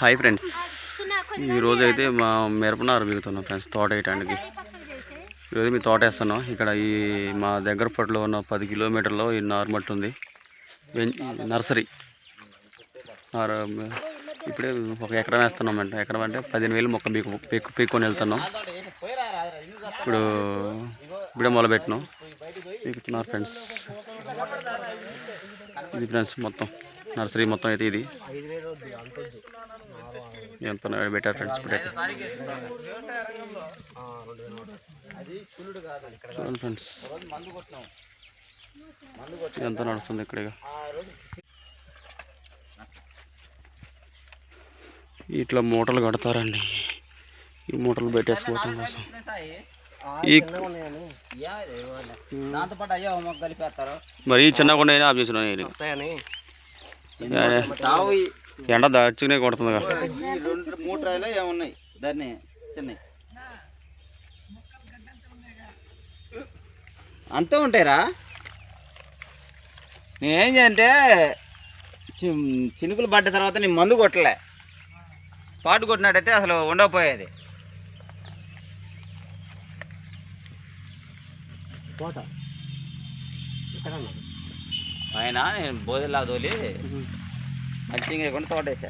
Hi friends. ఈరోజు అయితే మా మిరపనారు మిగుతున్నాం ఫ్రెండ్స్ తోట వేయటానికి. ఈరోజు మీ తోట వేస్తున్నాం. ఇక్కడ ఈ మా దగ్గర పట్టులో ఉన్న పది కిలోమీటర్లో ఈ నారు మట్టి ఉంది. నర్సరీ. నారు ఇప్పుడే ఒక ఎకరం వేస్తున్నాం అంటే. ఎకరం అంటే పదిహేను వేలు మొక్క పీకు పీక్కు పీక్కొని వెళ్తున్నాం. ఇప్పుడు ఇప్పుడే మొదలుపెట్టినాం పీకుతున్నారు ఫ్రెండ్స్. ఇది ఫ్రెండ్స్ మొత్తం నర్సరీ మొత్తం అయితే ఇది. ఎంత పెట్టారు ఫ్రెండ్స్ ఇప్పుడైతే చూడండి ఫ్రెండ్స్ ఎంత నడుస్తుంది ఇక్కడ ఇక. ఇట్లా మూటలు కడతారండి. ఈ మూటలు పెట్టేసుకోవటం కోసం. మరి ఈ చిన్న కొండ ఆఫ్ చేసిన ఎండ కొడుతుందిగా. ఈ రెండు మూడు రాయిలో ఏమున్నాయి దాన్ని చిన్నవి అంతా ఉంటాయిరా? నేనేం చేయంటే చి- చినుకులు పడ్డ తర్వాత నేను మందు కొట్టలే. స్పాట్ కొట్టినట్టయితే అసలు ఉండకపోయేది. ఆయన నేను బోధలా తోలి మంచిగా వేయకుండా తోట వేసా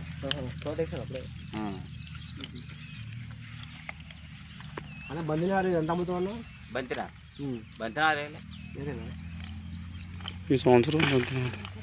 తోట వేసాను అప్పుడే. ఆ. అన్న బండినారు ఎంత అమ్ముతావు బంతిరా బంతినా వేరేనా ఈ సంవత్సరం అంటున్నాడు.